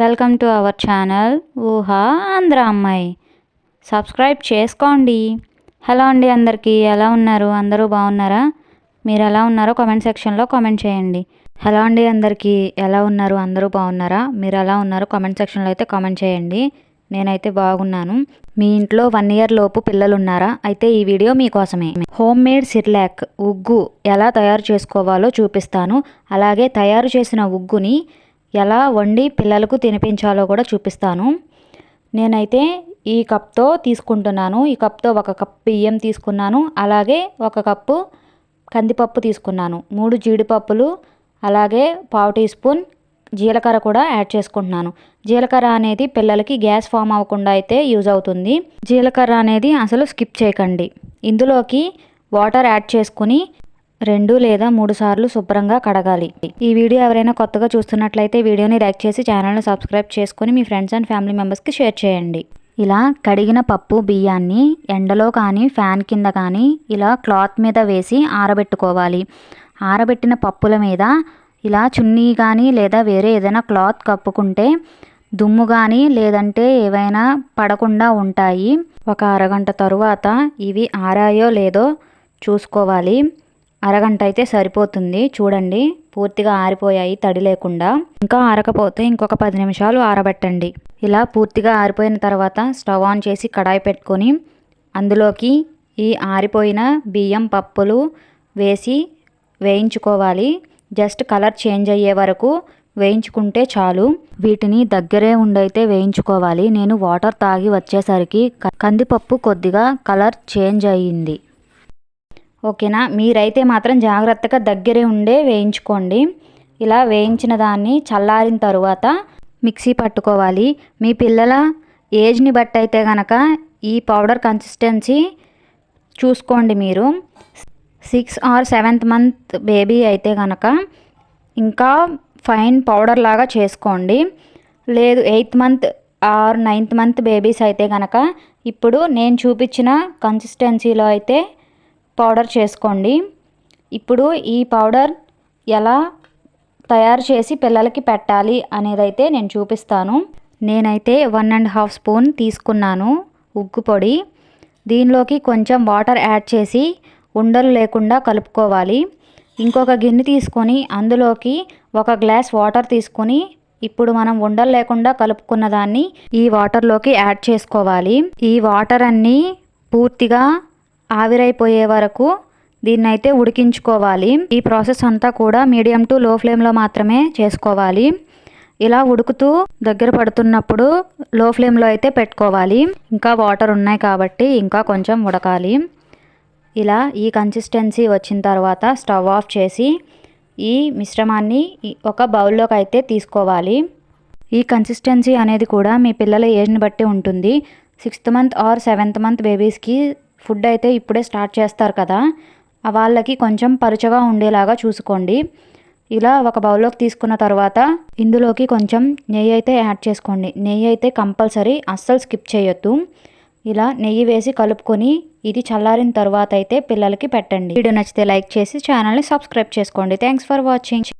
Welcome to our channel ఊహా ఆంధ్ర అమ్మాయి. Subscribe చేసుకోండి. హలో అండి అందరికీ ఎలా ఉన్నారు? అందరూ బాగున్నారా? మీరు ఎలా ఉన్నారో కామెంట్ సెక్షన్లో కామెంట్ చేయండి. హలో అండి అందరికీ ఎలా ఉన్నారు? అందరూ బాగున్నారా? మీరు ఎలా ఉన్నారో కామెంట్ సెక్షన్లో అయితే కామెంట్ చేయండి. నేనైతే బాగున్నాను. మీ ఇంట్లో వన్ ఇయర్ లోపు పిల్లలు ఉన్నారా అయితే ఈ వీడియో మీకోసమే. హోమ్ మేడ్ సిర్లాక్ ఉగ్గు ఎలా తయారు చేసుకోవాలో చూపిస్తాను. అలాగే తయారు చేసిన ఉగ్గుని ఎలా వండి పిల్లలకు తినిపించాలో కూడా చూపిస్తాను. నేనైతే ఈ కప్తో తీసుకుంటున్నాను. ఈ కప్తో ఒక కప్ బియ్యం తీసుకున్నాను. అలాగే ఒక కప్పు కందిపప్పు తీసుకున్నాను. మూడు జీడిపప్పులు అలాగే పావు టీ స్పూన్ జీలకర్ర కూడా యాడ్ చేసుకుంటున్నాను. జీలకర్ర అనేది పిల్లలకి గ్యాస్ ఫామ్ అవ్వకుండా అయితే యూజ్ అవుతుంది. జీలకర్ర అనేది అసలు స్కిప్ చేయకండి. ఇందులోకి వాటర్ యాడ్ చేసుకుని రెండు లేదా మూడు సార్లు శుభ్రంగా కడగాలి. ఈ వీడియో ఎవరైనా కొత్తగా చూస్తున్నట్లయితే వీడియోని లైక్ చేసి ఛానల్ని సబ్స్క్రైబ్ చేసుకుని మీ ఫ్రెండ్స్ అండ్ ఫ్యామిలీ మెంబర్స్కి షేర్ చేయండి. ఇలా కడిగిన పప్పు బియ్యాన్ని ఎండలో కానీ ఫ్యాన్ కింద కానీ ఇలా క్లాత్ మీద వేసి ఆరబెట్టుకోవాలి. ఆరబెట్టిన పప్పుల మీద ఇలా చున్నీ కానీ లేదా వేరే ఏదైనా క్లాత్ కప్పుకుంటే దుమ్ము కానీ లేదంటే ఏవైనా పడకుండా ఉంటాయి. ఒక అరగంట తరువాత ఇవి ఆరాయో లేదో చూసుకోవాలి. అరగంట అయితే సరిపోతుంది. చూడండి. పూర్తిగా ఆరిపోయాయి తడి లేకుండా. ఇంకా ఆరకపోతే ఇంకొక పది నిమిషాలు ఆరబెట్టండి. ఇలా పూర్తిగా ఆరిపోయిన తర్వాత స్టవ్ ఆన్ చేసి కడాయి పెట్టుకొని అందులోకి ఈ ఆరిపోయిన బియ్యం పప్పులు వేసి వేయించుకోవాలి. జస్ట్ కలర్ చేంజ్ అయ్యే వరకు వేయించుకుంటే చాలు. వీటిని దగ్గరే ఉండైతే వేయించుకోవాలి. నేను వాటర్ తాగి వచ్చేసరికి కందిపప్పు కొద్దిగా కలర్ చేంజ్ అయ్యింది. ఓకేనా? మీరైతే మాత్రం జాగ్రత్తగా దగ్గరే ఉండే వేయించుకోండి. ఇలా వేయించిన దాన్ని చల్లారిన తరువాత మిక్సీ పట్టుకోవాలి. మీ పిల్లల ఏజ్ని బట్టి అయితే కనుక ఈ పౌడర్ కన్సిస్టెన్సీ చూసుకోండి మీరు. Six or seventh month baby అయితే కనుక ఇంకా ఫైన్ పౌడర్ లాగా చేసుకోండి. లేదు eighth month or ninth month babies అయితే కనుక ఇప్పుడు నేను చూపించిన కన్సిస్టెన్సీలో అయితే పౌడర్ చేసుకోండి. ఇప్పుడు ఈ పౌడర్ ఎలా తయారు చేసి పిల్లలకి పెట్టాలి అనేది అయితే నేను చూపిస్తాను. నేనైతే వన్ అండ్ హాఫ్ స్పూన్ తీసుకున్నాను ఉగ్గు పొడి. దీనిలోకి కొంచెం వాటర్ యాడ్ చేసి ఉండలు లేకుండా కలుపుకోవాలి. ఇంకొక గిన్నె తీసుకొని అందులోకి ఒక గ్లాస్ వాటర్ తీసుకొని ఇప్పుడు మనం ఉండలు లేకుండా కలుపుకున్న దాన్ని ఈ వాటర్లోకి యాడ్ చేసుకోవాలి. ఈ వాటర్ అన్నీ పూర్తిగా ఆవిరైపోయే వరకు దీన్ని అయితే ఉడికించుకోవాలి. ఈ ప్రాసెస్ అంతా కూడా మీడియం టు లో ఫ్లేమ్లో మాత్రమే చేసుకోవాలి. ఇలా ఉడుకుతూ దగ్గర పడుతున్నప్పుడు లో ఫ్లేమ్లో అయితే పెట్టుకోవాలి. ఇంకా వాటర్ ఉన్నాయి కాబట్టి ఇంకా కొంచెం ఉడకాలి. ఇలా ఈ కన్సిస్టెన్సీ వచ్చిన తర్వాత స్టవ్ ఆఫ్ చేసి ఈ మిశ్రమాన్ని ఒక బౌల్లోకి అయితే తీసుకోవాలి. ఈ కన్సిస్టెన్సీ అనేది కూడా మీ పిల్లల ఏజ్ని బట్టి ఉంటుంది. Sixth month or seventh month బేబీస్కి food అయితే ఇప్పుడే స్టార్ట్ చేస్తారు కదా. వాళ్ళకి కొంచెం పరుచగా ఉండేలాగా చూసుకోండి. ఇలా ఒక బౌల్లోకి తీసుకున్న తర్వాత ఇందులోకి కొంచెం నెయ్యి అయితే యాడ్ చేసుకోండి. నెయ్యి అయితే కంపల్సరీ అస్సలు స్కిప్ చేయొద్దు. ఇలా నెయ్యి వేసి కలుపుకొని ఇది చల్లారిన తర్వాత అయితే పిల్లలకి పెట్టండి. వీడియో నచ్చితే లైక్ చేసి ఛానల్ని సబ్స్క్రైబ్ చేసుకోండి. Thanks for watching.